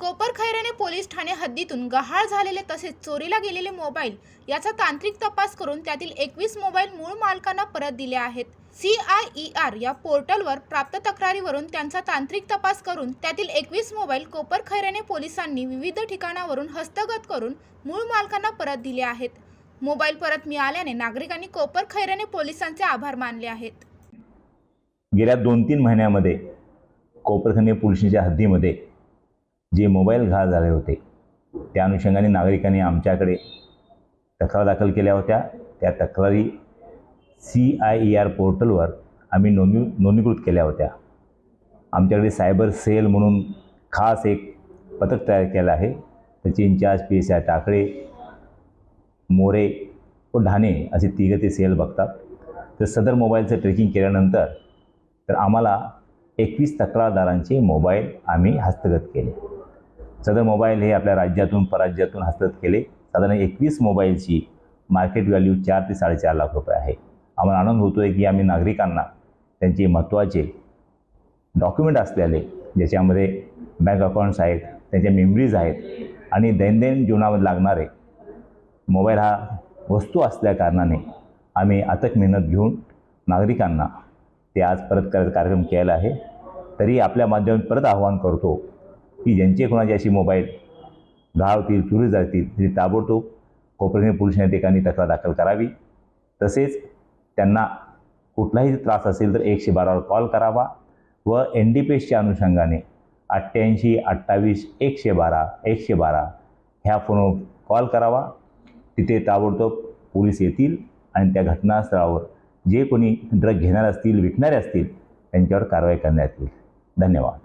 कोपर Khairane police Thane हद्दीतून गहाळ झालेले तसेच चोरीला गेलेले मोबाईल याचा तांत्रिक तपास करून त्यातील एकवीस मोबाईल मूळ मालकांना परत दिले आहेत. सी आय ई आर या पोर्टलवर प्राप्त तक्रारीवरून त्यांचा तांत्रिक तपास करून त्यातील एकवीस मोबाईल कोपर खैरेने पोलिसांनी विविध ठिकाणावरून हस्तगत करून मूळ मालकांना परत दिले आहेत. मोबाईल परत मिळाल्याने नागरिकांनी कोपर खैरेने पोलिसांचे आभार मानले आहेत. गेल्या दोन तीन महिन्यामध्ये कोपरखंडे पोलिसांच्या हद्दीमध्ये जे मोबाईल घाळ झाले होते त्या अनुषंगाने नागरिकांनी आमच्याकडे तक्रार दाखल केल्या होत्या. त्या तक्रारी सी आय ई आर पोर्टलवर आम्ही नोंदणी नोंदणीकृत केल्या होत्या. आमच्याकडे सायबर सेल म्हणून खास एक पथक तयार केलं आहे. त्याचे incharge P S I Takle More व ढाणे असे तिघं ते सेल बघतात. तर सदर मोबाईलचं ट्रेकिंग केल्यानंतर तर आम्हाला एकवीस तक्रारदारांचे मोबाईल आम्ही हस्तगत केले. सदर मोबाईल हे आपल्या राज्यातून पराज्यातून हस्तगत केले. साधारण एकवीस मोबाईलची मार्केट व्हॅल्यू चार ते साडेचार लाख रुपये आहे. आम्हाला आनंद होतो आहे की आम्ही नागरिकांना त्यांचे महत्त्वाचे डॉक्युमेंट असलेले ज्याच्यामध्ये बँक अकाउंट्स आहेत त्यांच्या मेमरीज आहेत आणि दैनंदिन जीवनामध्ये लागणारे मोबाईल हा वस्तू असल्या कारणाने आम्ही अथक मेहनत घेऊन नागरिकांना ते आज परत करायचा कार्यक्रम केला आहे. तरी आपल्या माध्यमातून परत आवाहन करतो की ज्यांचे कोणाचे अशी मोबाईल गाळवतील चोरी जातील तरी ताबडतोब कोपरगाव पोलीस या ठिकाणी तक्रार दाखल करावी. तसेच त्यांना कुठलाही त्रास असेल तर एकशे बारावर कॉल करावा व एन डी पी एसच्या अनुषंगाने अठ्ठ्याऐंशी अठ्ठावीस एकशे बारा एकशे बारा ह्या फोनवर कॉल करावा. तिथे ताबडतोब पोलीस येतील आणि त्या घटनास्थळावर जे कोणी ड्रग घेणारे असतील विकणारे असतील त्यांच्यावर कारवाई करण्यात येईल. धन्यवाद.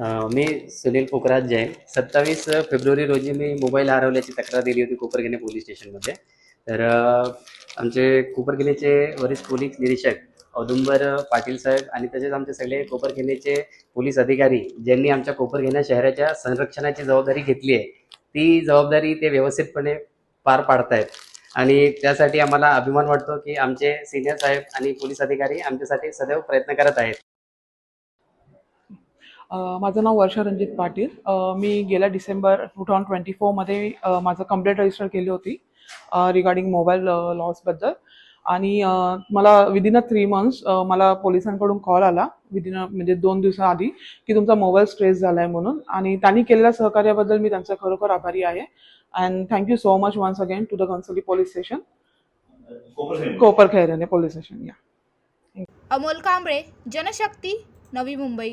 मी सुनील पोखराज जैन. सत्तावीस फेब्रुवारी रोजी मी मोबाईल हरवल्याची तक्रार दिली होती कोपरगेणे पोलीस स्टेशनमध्ये. तर आमचे कोपरगेणेचे वरिष्ठ पोलीस निरीक्षक औदुंबर पाटील साहेब आणि तसेच आमचे सगळे कोपरगेणेचे पोलीस अधिकारी ज्यांनी आमच्या कोपरगेणा शहराच्या संरक्षणाची जबाबदारी घेतली आहे ती जबाबदारी ते व्यवस्थितपणे पार पाडतायत. आणि त्यासाठी आम्हाला अभिमान वाटतो की आमचे सिनियर साहेब आणि पोलीस अधिकारी आमच्यासाठी सदैव प्रयत्न करत आहेत. माझं नाव वर्षा रणजित पाटील. अ, मी गेल्या डिसेंबर टू थाउजंड ट्वेंटी फोरमध्ये माझं कंप्लेंट रजिस्टर केली होती रिगार्डिंग मोबाईल लॉसबद्दल आणि अ, मला विदिन अ थ्री मंथ्स मला पोलिसांकडून कॉल आला विदिन म्हणजे दोन दिवसाआधी की तुमचा मोबाईल स्ट्रेस झाला आहे म्हणून. आणि त्यांनी केलेल्या सहकार्याबद्दल मी त्यांचा खरोखर आभारी आहे. And thank you so much once again to the कन्सली police station Kopar Khairane police station या अमोल कांबळे जनशक्ती नवी मुंबई.